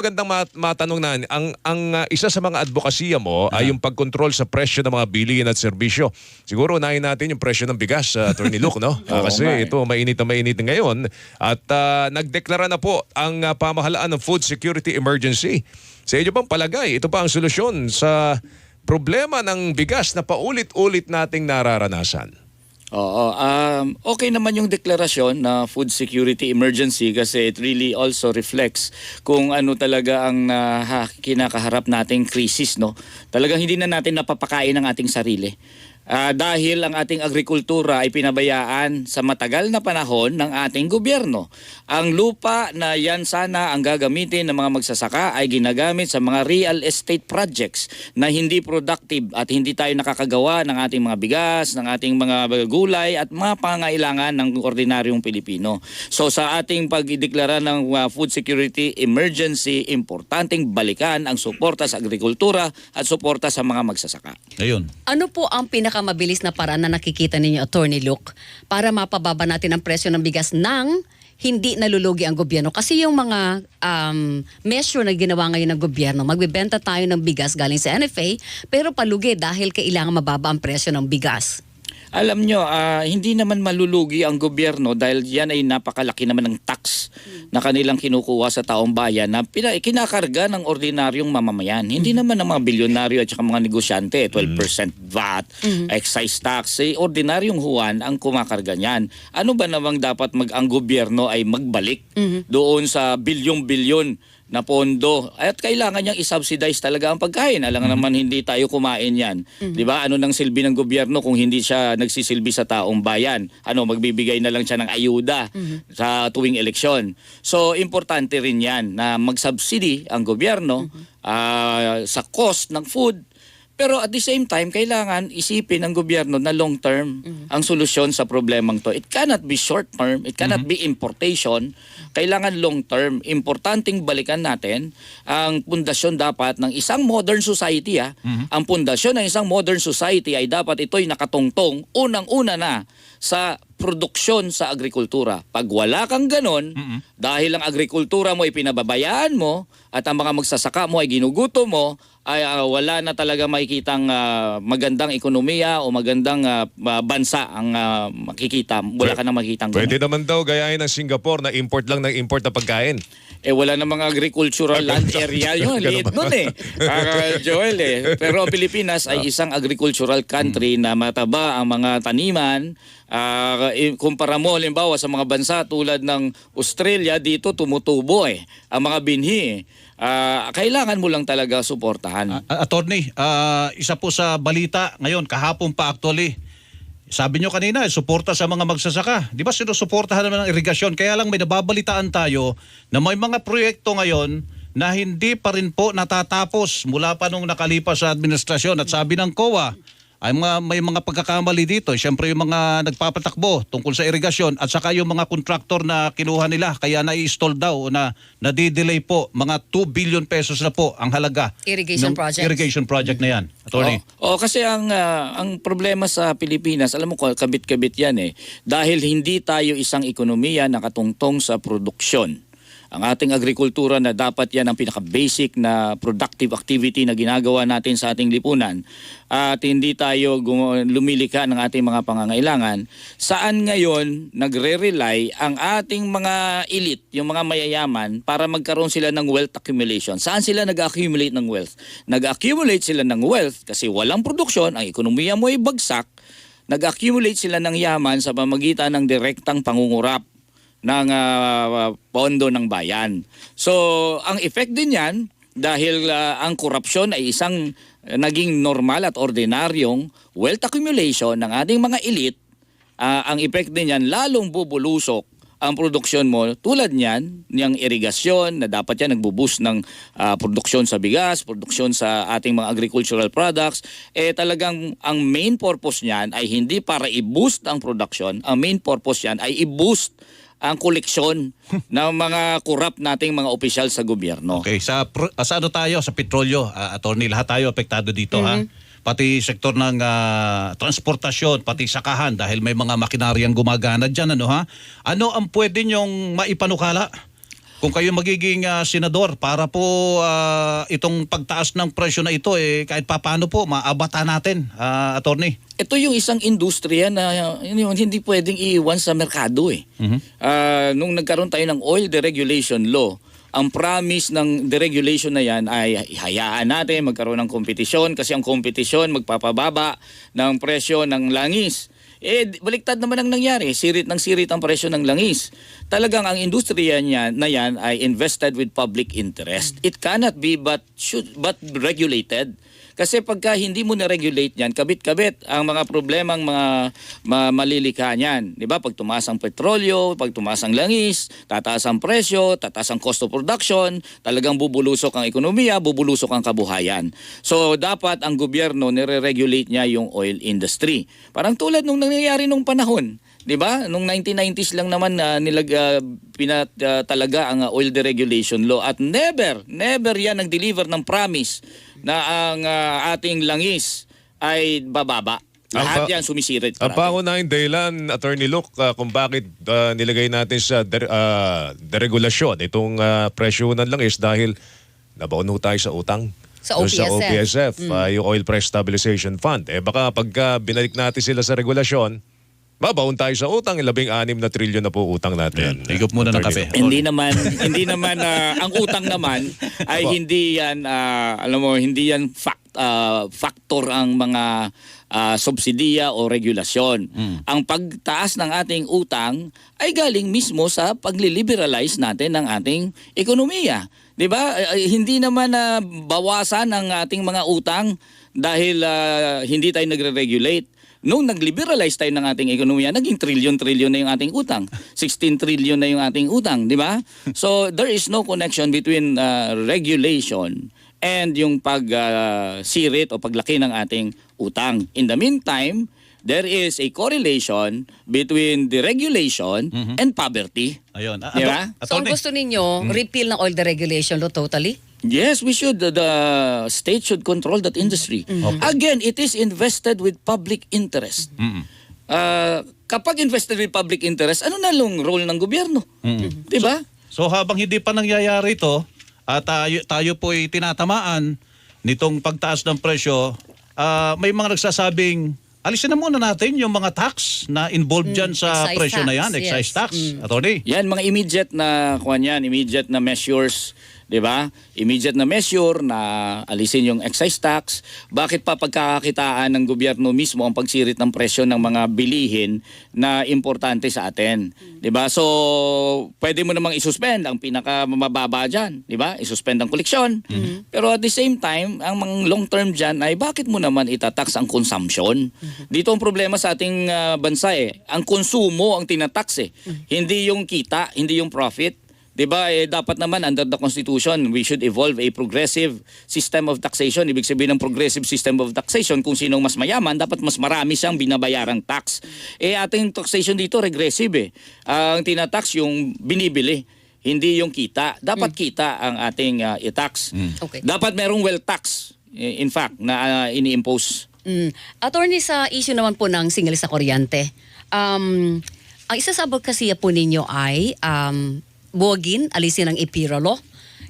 Magandang mat- matanong na, ang, ang uh, isa sa mga advokasya mo ay yung pagkontrol sa presyo ng mga bilihin at serbisyo. Siguro unahin natin yung presyo ng bigas, uh, Attorney Luke, no? Oo kasi nga eh. ito, mainit na mainit ngayon. At ah, nagdeklara na po ang ah, pamahalaan ng Food Security Emergency. Sa inyo bang palagay, ito pa ang solusyon sa problema ng bigas na paulit-ulit nating nararanasan? Oo, um, okay naman yung deklarasyon na food security emergency kasi it really also reflects kung ano talaga ang uh, kinakaharap nating krisis. No? Talagang hindi na natin napapakain ang ating sarili. Ah, dahil ang ating agrikultura ay pinabayaan sa matagal na panahon ng ating gobyerno. Ang lupa na yan sana ang gagamitin ng mga magsasaka ay ginagamit sa mga real estate projects na hindi productive at hindi tayo nakakagawa ng ating mga bigas, ng ating mga gulay at mga pangailangan ng ordinaryong Pilipino. So sa ating pagdeklara ng uh, food security emergency, importanteng balikan ang suporta sa agrikultura at suporta sa mga magsasaka. Ayun. Ano po ang pinakamabilis na paraan na nakikita ninyo, Attorney Luke, para mapababa natin ang presyo ng bigas nang hindi nalulugi ang gobyerno? Kasi yung mga um, measure na ginawa ngayon ng gobyerno, magbebenta tayo ng bigas galing sa NFA, pero palugi dahil kailangan mababa ang presyo ng bigas. Alam nyo, ah, hindi naman malulugi ang gobyerno dahil yan ay napakalaki naman ng tax na kanilang kinukuha sa taong bayan na pina- kinakarga ng ordinaryong mamamayan. Hindi naman ng mga bilyonaryo at saka mga negosyante, 12% VAT, excise tax, eh, ordinaryong huwan ang kumakarga niyan. Ano ba namang dapat mag ang gobyerno ay magbalik doon sa bilyong-bilyon na pondo at kailangan niyang i-subsidize talaga ang pagkain. Alam nga naman hindi tayo kumain yan. 'Di ba? Ano nang silbi ng gobyerno kung hindi siya nagsisilbi sa taong bayan? Ano magbibigay na lang siya ng ayuda sa tuwing eleksyon. So importante rin 'yan na mag-subsidy ang gobyerno ah, sa cost ng food pero at the same time, kailangan isipin ng gobyerno na long term ang solusyon sa problemang to. It cannot be short term, it cannot be importation. Kailangan long term. Importanteng balikan natin ang pundasyon dapat ng isang modern society. Ah. Ang pundasyon ng isang modern society ay dapat ito'y nakatungtong unang-una na sa produksyon sa agrikultura. Pag wala kang ganon, dahil ang agrikultura mo ay pinababayaan mo at ang mga magsasaka mo ay ginuguto mo, ay ah, wala na talaga makikitang ah, magandang ekonomiya o magandang ah, bansa ang ah, makikita. Wala ka na makikitang Pwede ganon. naman daw gayahin ng Singapore na import lang ng import na pagkain. Eh wala na mga agricultural land area yun. Ganun Liit nun eh. Ah, Joel eh. Pero Pilipinas ay isang agricultural country na mataba ang mga taniman. I- kumpara mo halimbawa sa mga bansa tulad ng Australia, dito tumutubo eh. Ang mga binhi eh. Ah, kailangan mo lang talaga suportahan. A- attorney, ah, isa po sa balita ngayon, kahapon pa actually, sabi nyo kanina, suporta sa mga magsasaka. Di ba sinusuportahan naman ng irigasyon? Kaya lang may nababalitaan tayo na may mga proyekto ngayon na hindi pa rin po natatapos mula pa nung nakalipas sa administrasyon. At sabi ng COA, ay mga, may mga pagkakamali dito. Siyempre yung mga nagpapatakbo tungkol sa irigasyon at saka yung mga kontraktor na kinuha nila kaya na-install daw o na nadidelay po mga 2 billion pesos na po ang halaga Irrigation ng projects. irrigation project na yan. Attorney. Oo, Oo, kasi ang ah, ang problema sa Pilipinas, alam mo ko kabit-kabit 'yan eh. Dahil hindi tayo isang ekonomiya na katungtong sa produksyon. Ang ating agrikultura na dapat yan ang pinaka-basic na productive activity na ginagawa natin sa ating lipunan at hindi tayo lumilika ng ating mga pangangailangan, saan ngayon nagre-rely ang ating mga elite, yung mga mayayaman, para magkaroon sila ng wealth accumulation? Saan sila nag-accumulate ng wealth? Nag-accumulate sila ng wealth kasi walang produksyon, ang ekonomiya mo ay bagsak, nag-accumulate sila ng yaman sa pamagitan ng direktang pangungurap ng ah, pondo ng bayan. So, ang effect din yan, dahil ah, ang korupsyon ay isang naging normal at ordinaryong wealth accumulation ng ating mga elite, ah, ang effect din yan lalong bubulusok ang produksyon mo tulad niyan, niyang irigasyon na dapat yan nagbuboost ng ah, produksyon sa bigas, produksyon sa ating mga agricultural products, eh talagang ang main purpose niyan ay hindi para i-boost ang production, ang main purpose niyan ay i-boost ang koleksyon ng mga kurap nating mga opisyal sa gobyerno. Okay, sa, pro- ah, sa ano tayo, sa petrolyo, ah, attorney, lahat tayo apektado dito ha. Pati sektor ng ah, transportasyon, pati sakahan dahil may mga makinaryang gumagana dyan, ano ha? Ano ang pwede nyong maipanukala? Kung kayo magiging ah, senador para po ah, itong pagtaas ng presyo na ito eh kahit papaano po maabata natin, ah, attorney. Ito yung isang industriya na yun, yun, hindi pwedeng iiwan sa merkado eh. Ah, nung nagkaroon tayo ng oil deregulation law, ang promise ng deregulation na yan ay hayaan natin magkaroon ng kompetisyon kasi ang kompetisyon magpapababa ng presyo ng langis. Eh, baliktad naman ang nangyari. Sirit ng sirit ang presyo ng langis. Talagang ang industriya niya na yan ay invested with public interest. It cannot be but should but regulated. Kasi pagka hindi mo na-regulate yan, kabit-kabit ang mga problemang mga ma- malilikha niyan. Di ba? Pag tumaas ang petrolyo, pag tumaas ang langis, tataas ang presyo, tataas ang cost of production, talagang bubulusok ang ekonomiya, bubulusok ang kabuhayan. So dapat ang gobyerno nire-regulate niya yung oil industry. Parang tulad nung nangyayari nung panahon. 'Di ba? Nung 1990s lang naman na nilag uh, pinat ah, talaga ang ah, oil deregulation law at never never yan nag-deliver ng promise na ang ah, ating langis ay bababa. Lahat yan sumisirit. Ang parati. pangunahing dahilan, Attorney Luke, ah, kung bakit ah, nilagay natin sa der, ah, deregulasyon itong ah, presyo ng langis dahil nabaon ho tayo sa utang. Sa Doon Sa OPSF. OPSF, ah, yung Oil Price Stabilization Fund. Eh baka pagka binalik natin sila sa regulasyon, babaon tayo sa utang, labing anim na trilyon na po utang natin. Higop muna ng kape. Hindi naman hindi naman ah, ang utang naman ay hindi yan ah, alam mo hindi yan fact, ah, factor ang mga ah, subsidiya o regulasyon. Ang pagtaas ng ating utang ay galing mismo sa pagliliberalize natin ng ating ekonomiya. 'Di ba? Eh, hindi naman na bawasan ang ating mga utang dahil ah, hindi tayo nagre-regulate. Nung nag-liberalize tayo ng ating ekonomiya, naging trillion-trillion na yung ating utang. 16 trillion na yung ating utang, di ba? So there is no connection between uh, regulation and yung pag-sirit o paglaki ng ating utang. In the meantime, there is a correlation between the regulation and poverty. Ayun. Di ba? So ang gusto ninyo, repeal ng oil deregulation law totally? Yes, we should. The, the state should control that industry. Again, it is invested with public interest. Ah, kapag invested with public interest, ano na long role ng gobyerno? Di ba? So habang hindi pa nangyayari ito at tayo, tayo po ay tinatamaan nitong pagtaas ng presyo, ah, may mga nagsasabing alisin na muna natin yung mga tax na involved dyan sa presyo na tax, yan, excise yes. tax. Attorney. Yan, mga immediate na, kuhan yan, immediate na measures, di ba? Immediate na measure na alisin yung excise tax. Bakit pa pagkakakitaan ng gobyerno mismo ang pagsirit ng presyo ng mga bilihin na importante sa atin? Di ba? So, pwede mo namang isuspend ang pinakamababa dyan, di ba? Isuspend ang koleksyon. Pero at the same time, ang mga long term dyan ay bakit mo naman itatax ang consumption? Dito ang problema sa ating ah, bansa eh. Ang konsumo ang tinatax eh. Hindi yung kita, hindi yung profit. 'Di ba? Eh, dapat naman under the constitution, we should evolve a progressive system of taxation. Ibig sabihin ng progressive system of taxation, kung sinong mas mayaman, dapat mas marami siyang binabayarang tax. Eh ating taxation dito regressive eh. ang tinatax yung binibili, hindi yung kita. Dapat kita ang ating ah, i-tax. Okay. Dapat merong wealth tax. eh, In fact, na ah, ini-impose. Mm. Attorney, sa issue naman po ng single sa kuryente, um, ang isa sa advocacy po ninyo ay um, buwagin, alisin ang IPIRA law.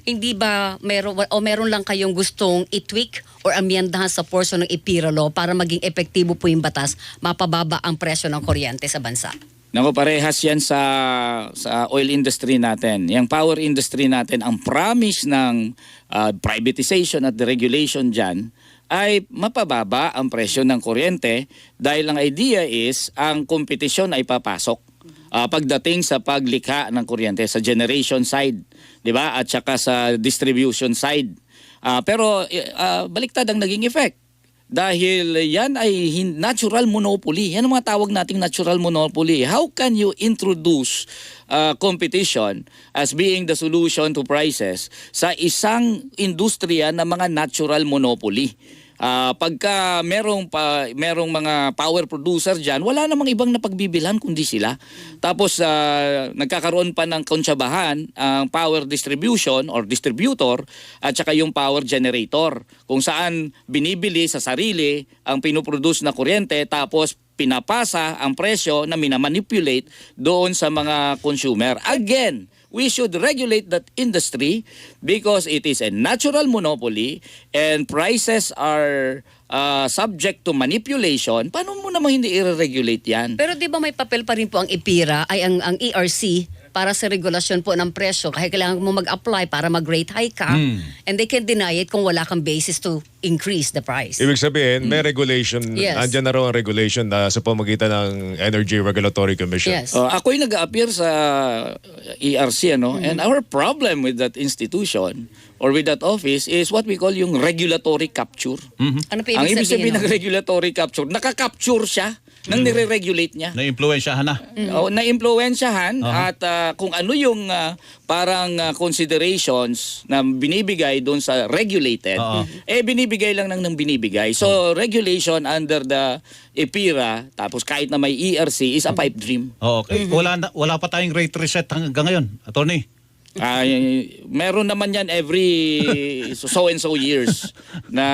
Hindi ba meron, o meron lang kayong gustong i-tweak or amyendahan sa portion ng IPIRA law para maging epektibo po yung batas, mapababa ang presyo ng kuryente sa bansa? Nako parehas yan sa sa oil industry natin. Yung power industry natin, ang promise ng ah, privatization at deregulation dyan ay mapababa ang presyo ng kuryente dahil ang idea is ang kompetisyon ay papasok ah, pagdating sa paglikha ng kuryente sa generation side, 'di ba? At saka sa distribution side. Ah, pero ah, baliktad ang naging effect dahil yan ay natural monopoly. Yan ang mga tawag nating natural monopoly. How can you introduce uh, competition as being the solution to prices sa isang industriya na mga natural monopoly? Ah, pagka merong pa, merong mga power producer diyan, wala namang ibang napagbibilhan kundi sila. Tapos ah, nagkakaroon pa ng konsabahan ang power distribution or distributor at saka yung power generator kung saan binibili sa sarili ang pinoproduce na kuryente tapos pinapasa ang presyo na minamanipulate doon sa mga consumer. Again, we should regulate that industry because it is a natural monopoly and prices are uh, subject to manipulation. Paano mo naman hindi i-regulate yan? Pero di ba may papel pa rin po ang IPIRA, ay ang, ang ERC, para sa regulasyon po ng presyo. Kaya kailangan mo mag-apply para mag-rate hike ka. And they can deny it kung wala kang basis to increase the price. Ibig sabihin, may regulation, Yes. andyan na raw ang regulation na sa pamagitan ng Energy Regulatory Commission. Yes. Uh, ako'y nag-appear sa ERC ano and our problem with that institution or with that office is what we call yung regulatory capture. Ano pa Ang ibig ibig sabihin sabihin? ng regulatory capture, nakaka-capture siya nang nire-regulate niya. Na-impluensyahan na. O, na-impluensyahan at ah, kung ano yung ah, parang ah, considerations na binibigay doon sa regulated, Oo. eh binibigay lang nang nang binibigay. So regulation under the EPIRA, tapos kahit na may ERC, is a pipe dream. Oo, okay. Wala, na, wala pa tayong rate reset hanggang ngayon, attorney. Ay, meron naman yan every so and so years na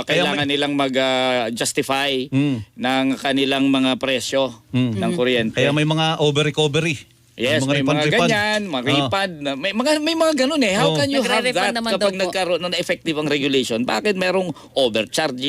Oh. Kailangan nilang mag-justify Mm. ng kanilang mga presyo ng kuryente. Kaya may mga over-recovery. Yes, may mga refund-refund. ganyan, mga Oo. refund. na- May mga may mga ganun eh. How Oo. can you have that naman kapag nagkaroon ng effective ang regulation? Bakit merong overcharging?